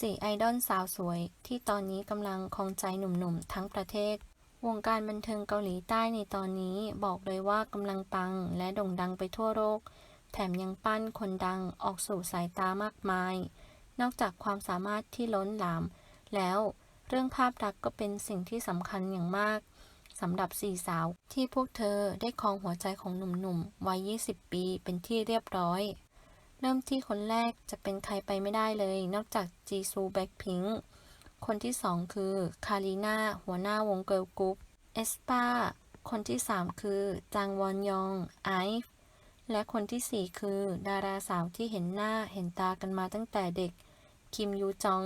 สี่ไอดอลสาวสวย ที่ตอนนี้กำลังครองใจหนุ่มๆ ทั้งประเทศ วงการบันเทิงเกาหลีใต้ในตอนนี้บอกเลยว่ากำลังปังและโด่งดังไปทั่วโลก แถมยังปั้นคนดังออกสู่สายตามากมาย นอกจากความสามารถที่ล้นหลาม แล้วเรื่องภาพลักษณ์ก็เป็นสิ่งที่สำคัญอย่างมากสำหรับสี่สาวที่พวกเธอได้ครองหัวใจของหนุ่มๆวัย 20 ปีเป็นที่เรียบร้อย เริ่มที่คนแรกจะเป็นใครไปไม่ได้เลย นอกจากจีซูแบ็คพิงค์คนที่สองคือคารีนาหัวหน้าวงเกิร์ลกรุ๊ปเอสปาคนที่สามคือจางวอนยองไอฟ์และคนที่สี่คือดาราสาวที่เห็นหน้าเห็นตากันมาตั้งแต่เด็ก คิมยูจอง